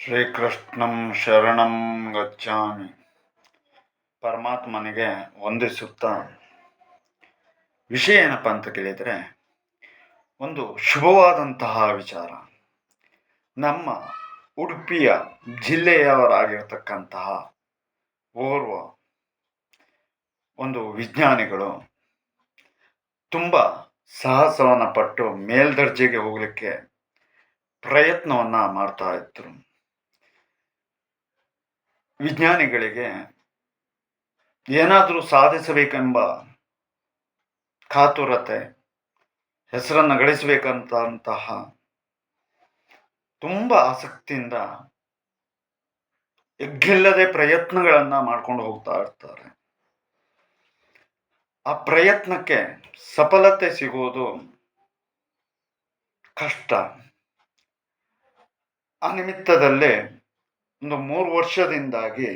ಶ್ರೀಕೃಷ್ಣಂ ಶರಣಂ ಗಚ್ಚಾಮಿ ಪರಮಾತ್ಮನಿಗೆ ವಂದಿಸುತ್ತಾ ವಿಷಯ ಏನಪ್ಪ ಅಂತ ಕೇಳಿದರೆ, ಒಂದು ಶುಭವಾದಂತಹ ವಿಚಾರ. ನಮ್ಮ ಉಡುಪಿಯ ಜಿಲ್ಲೆಯವರಾಗಿರ್ತಕ್ಕಂತಹ ಓರ್ವ ಒಂದು ವಿಜ್ಞಾನಿಗಳು ತುಂಬ ಸಾಹಸವನ್ನು ಪಟ್ಟು ಮೇಲ್ದರ್ಜೆಗೆ ಹೋಗಲಿಕ್ಕೆ ಪ್ರಯತ್ನವನ್ನು ಮಾಡ್ತಾ ಇದ್ರು. ವಿಜ್ಞಾನಿಗಳಿಗೆ ಏನಾದರೂ ಸಾಧಿಸಬೇಕೆಂಬ ಕಾತುರತೆ, ಹೆಸರನ್ನು ಗಳಿಸಬೇಕಂತಹ ತುಂಬ ಆಸಕ್ತಿಯಿಂದ ಎಗ್ಗಿಲ್ಲದೆ ಪ್ರಯತ್ನಗಳನ್ನು ಮಾಡ್ಕೊಂಡು ಹೋಗ್ತಾ ಇರ್ತಾರೆ. ಆ ಪ್ರಯತ್ನಕ್ಕೆ ಸಫಲತೆ ಸಿಗುವುದು ಕಷ್ಟ. ಆ ನಿಮಿತ್ತದಲ್ಲೇ ಒಂದು ಮೂರು ವರ್ಷದಿಂದಾಗಿ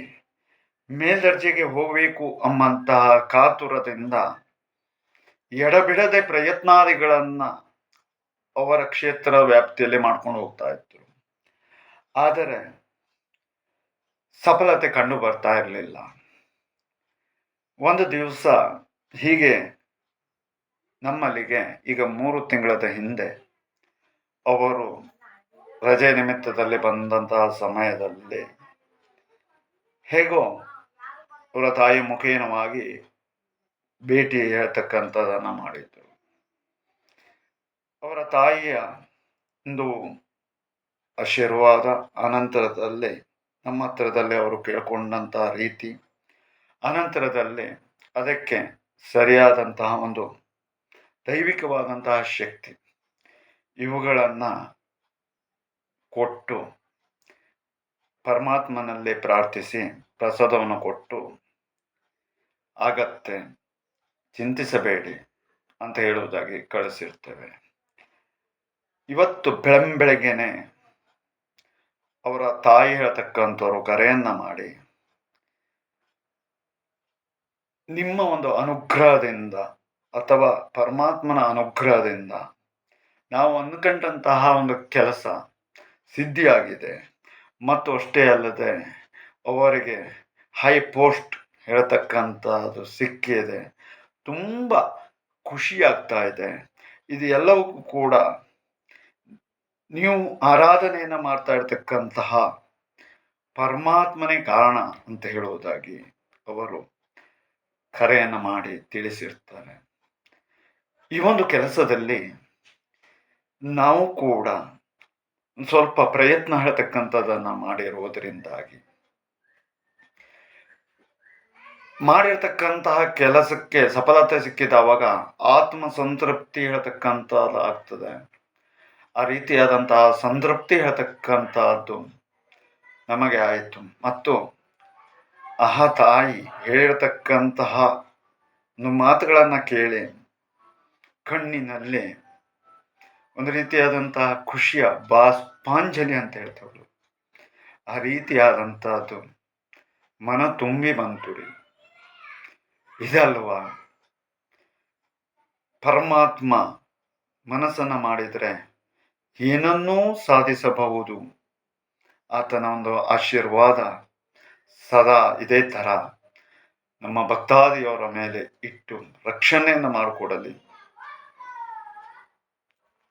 ಮೇಲ್ದರ್ಜೆಗೆ ಹೋಗಬೇಕು ಎಂಬಂತಹ ಕಾತುರದಿಂದ ಎಡಬಿಡದೆ ಪ್ರಯತ್ನಾದಿಗಳನ್ನು ಅವರ ಕ್ಷೇತ್ರ ವ್ಯಾಪ್ತಿಯಲ್ಲಿ ಮಾಡ್ಕೊಂಡು ಹೋಗ್ತಾ ಇದ್ರು. ಆದರೆ ಸಫಲತೆ ಕಂಡು ಬರ್ತಾ ಇರಲಿಲ್ಲ. ಒಂದು ದಿವಸ ಹೀಗೆ ನಮ್ಮಲ್ಲಿಗೆ ಈಗ ಮೂರು ತಿಂಗಳದ ಹಿಂದೆ ಅವರು ರಜೆ ನಿಮಿತ್ತದಲ್ಲಿ ಬಂದಂತಹ ಸಮಯದಲ್ಲಿ ಹೇಗೋ ಅವರ ತಾಯಿ ಮುಖೇನವಾಗಿ ಭೇಟಿ ಹೇಳ್ತಕ್ಕಂಥದ್ದನ್ನು ಮಾಡಿದ್ರು. ಅವರ ತಾಯಿಯ ಒಂದು ಆಶೀರ್ವಾದ ಅನಂತರದಲ್ಲಿ, ನಮ್ಮ ಹತ್ರದಲ್ಲಿ ಅವರು ಕೇಳ್ಕೊಂಡಂತಹ ರೀತಿ, ಅನಂತರದಲ್ಲಿ ಅದಕ್ಕೆ ಸರಿಯಾದಂತಹ ಒಂದು ದೈವಿಕವಾದಂತಹ ಶಕ್ತಿ, ಇವುಗಳನ್ನು ಕೊಟ್ಟು ಪರಮಾತ್ಮನಲ್ಲಿ ಪ್ರಾರ್ಥಿಸಿ ಪ್ರಸಾದವನ್ನು ಕೊಟ್ಟು ಆಗತ್ತೆ, ಚಿಂತಿಸಬೇಡಿ ಅಂತ ಹೇಳುವುದಾಗಿ ಕಳಿಸಿರ್ತೇವೆ. ಇವತ್ತು ಬೆಳಂಬೆಳಗ್ಗೆನೆ ಅವರ ತಾಯಿ ಹೇಳ್ತಕ್ಕಂಥವ್ರು ಕರೆಯನ್ನು ಮಾಡಿ, ನಿಮ್ಮ ಒಂದು ಅನುಗ್ರಹದಿಂದ ಅಥವಾ ಪರಮಾತ್ಮನ ಅನುಗ್ರಹದಿಂದ ನಾವು ಅಂದ್ಕೊಂಡಂತಹ ಒಂದು ಕೆಲಸ ಸಿದ್ಧಿಯಾಗಿದೆ. ಮತ್ತು ಅಷ್ಟೇ ಅಲ್ಲದೆ, ಅವರಿಗೆ ಹೈ ಪೋಸ್ಟ್ ಹೇಳ್ತಕ್ಕಂಥದ್ದು ಸಿಕ್ಕಿದೆ. ತುಂಬ ಖುಷಿಯಾಗ್ತಾ ಇದೆ. ಇದು ಎಲ್ಲವೂ ಕೂಡ ನೀವು ಆರಾಧನೆಯನ್ನು ಮಾಡ್ತಾ ಇರ್ತಕ್ಕಂತಹ ಪರಮಾತ್ಮನೇ ಕಾರಣ ಅಂತ ಹೇಳುವುದಾಗಿ ಅವರು ಕರೆಯನ್ನು ಮಾಡಿ ತಿಳಿಸಿರ್ತಾರೆ. ಈ ಒಂದು ಕೆಲಸದಲ್ಲಿ ನಾವು ಕೂಡ ಸ್ವಲ್ಪ ಪ್ರಯತ್ನ ಹೇಳ್ತಕ್ಕಂಥದ್ದನ್ನು ಮಾಡಿರುವುದರಿಂದಾಗಿ ಮಾಡಿರ್ತಕ್ಕಂತಹ ಕೆಲಸಕ್ಕೆ ಸಫಲತೆ ಸಿಕ್ಕಿದವಾಗ ಆತ್ಮ ಸಂತೃಪ್ತಿ ಹೇಳ್ತಕ್ಕಂಥದ್ದು ಆಗ್ತದೆ ಆ ರೀತಿಯಾದಂತಹ ಸಂತೃಪ್ತಿ ಹೇಳ್ತಕ್ಕಂಥದ್ದು ನಮಗೆ ಆಯಿತು. ಮತ್ತು ಅಹ ತಾಯಿ ಹೇಳಿರ್ತಕ್ಕಂತಹ ಮಾತುಗಳನ್ನು ಕೇಳಿ ಕಣ್ಣಿನಲ್ಲಿ ಒಂದು ರೀತಿಯಾದಂತಹ ಖುಷಿಯ ಬಾಷ್ಪಾಂಜಲಿ ಅಂತ ಹೇಳ್ತವಳು ಆ ರೀತಿಯಾದಂಥದ್ದು ಮನ ತುಂಬಿ ಬಂತು ರೀ ಇದಲ್ವಾ? ಪರಮಾತ್ಮ ಮನಸ್ಸನ್ನು ಮಾಡಿದರೆ ಏನನ್ನೂ ಸಾಧಿಸಬಹುದು. ಆತನ ಒಂದು ಆಶೀರ್ವಾದ ಸದಾ ಇದೇ ಥರ ನಮ್ಮ ಭಕ್ತಾದಿಯವರ ಮೇಲೆ ಇಟ್ಟು ರಕ್ಷಣೆಯನ್ನು ಮಾಡಿಕೊಡಲಿ.